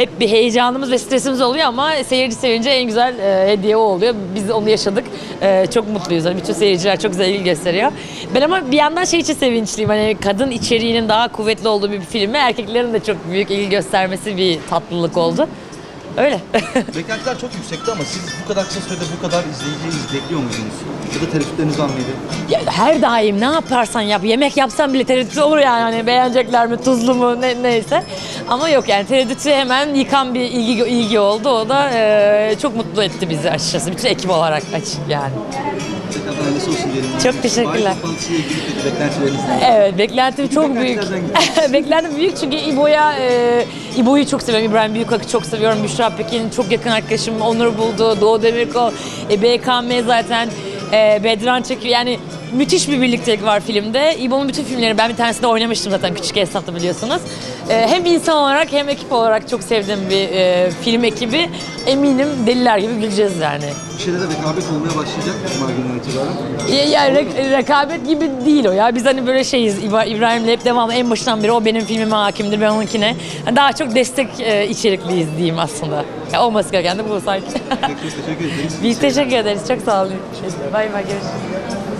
hep bir heyecanımız ve stresimiz oluyor ama seyirci sevince en güzel e, hediye o oluyor. Biz onu yaşadık. E, çok mutluyuz. Hani bütün seyirciler çok güzel ilgi gösteriyor. Ben ama bir yandan şey için sevinçliyim. Hani kadın içeriğinin daha kuvvetli olduğu bir filme erkeklerin de çok büyük ilgi göstermesi bir tatlılık oldu. Öyle. Beklentiler çok yüksekti ama siz bu kadar kısa sürede bu kadar izleyiciyi bekliyor muydunuz? Ya da tereddütleriniz var mıydı? Ya her daim ne yaparsan yap, yemek yapsan bile tereddüt olur yani hani beğenecekler mi, tuzlu mu ne, neyse. Ama yok yani tereddütü hemen yıkan bir ilgi ilgi oldu. O da e, çok mutlu etti bizi açıkçası. Bütün ekip olarak açık yani. Tekrar hayırlısı olsun diyelim. Çok teşekkürler. Bahis toplantısıyla ilgili peki beklentileriniz ne? Evet beklentim çok büyük. Beklentilerden beklentim büyük çünkü İbo'ya e, İbo'yu çok seviyorum. İbrahim Büyükak'ı çok seviyorum. Büşra Pekin çok yakın arkadaşım. Onur buldu. Doğu Demirkol. E, BKM zaten. E, Bedran çekiyor. Yani müthiş bir birliktelik var filmde. İbo'nun bütün filmleri ben bir tanesinde oynamıştım zaten küçük esnafta biliyorsunuz. E, hem insan olarak hem ekip olarak çok sevdiğim bir e, film ekibi. Eminim deliler gibi güleceğiz yani. Bir şeyde de rekabet olmaya başlayacak Cuma gününden itibaren. Ya, ya re- rekabet gibi değil o ya. Biz hani böyle şeyiz. İbra- İbrahim'le hep devamlı en başından beri o benim filmime hakimdir, ben onunkine. Yani daha çok destek e, içerikliyiz diyeyim aslında. Ya olması gereken de bu sanki. Peki teşekkür ederiz. Biz teşekkür ederiz. Çok sağ olun. Bay bay görüşürüz.